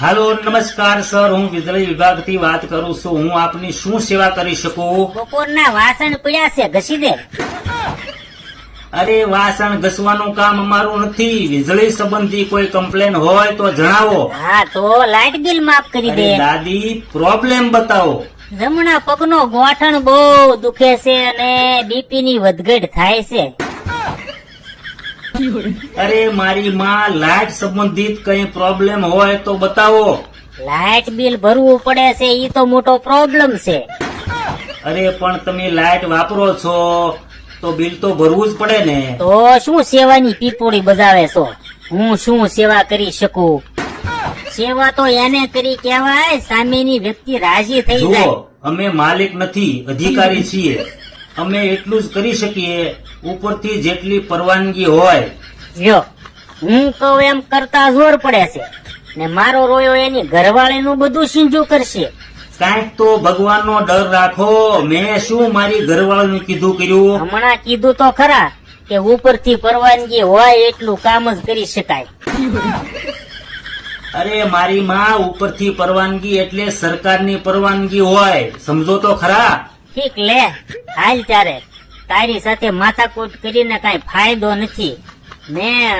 હાલો નમસ્કાર સર. હું વીજળી વિભાગથી વાત કરું છું. હું આપની શું સેવા કરી શકું? બપોરના વાસણ પીડ્યા છે ઘસી દે. અરે વાસણ ઘસવાનું કામ અમારું નથી. વીજળી સંબંધી કોઈ કમ્પ્લેન હોય તો જણાવો. હા તો લાઇટ બિલ માફ કરી દે. દાદી પ્રોબ્લેમ બતાવો. જમણા પગનો ગોઠણ બહુ દુખે છે અને બીપી ની વધઘટ થાય છે. અરે મારી માં લાઇટ સંબંધિત કઈ પ્રોબ્લેમ હોય તો બતાવો. લાઇટ બિલ ભરવું પડે છે ઈ તો મોટો પ્રોબ્લેમ છે. અરે પણ તમે લાઇટ વાપરો છો તો બિલ તો ભરવું જ પડે ને. તો શું સેવાની પીપોળી બજાવે છો? હું શું સેવા કરી શકું? સેવા તો એને કરી કહેવાય સામેની વ્યક્તિ રાજી થઈ જાય. અમે માલિક નથી અધિકારી છીએ. અમે એટલું જ કરી શકીએ ઉપરથી જેટલી પરવાનગી હોય. જો હું કહું એમ કરતા જોર પડે છે. ને મારો રોયો એની ઘરવાળી નું બધું સિંજુ કરશે. કાંઈક તો ભગવાનનો ડર રાખો. મેં શું મારી ઘરવાળાનું કીધું કર્યું? હમણાં કીધું તો ખરા કે ઉપરથી પરવાનગી હોય એટલું કામ જ કરી શકાય. અરે મારી માં ઉપરથી પરવાનગી એટલે સરકારની પરવાનગી હોય. સમજો તો ખરા? ઠીક લે. હાલ ત્યારે. તારી સાથે માથાકૂટ કરીને કાંઈ ફાયદો નથી. મેં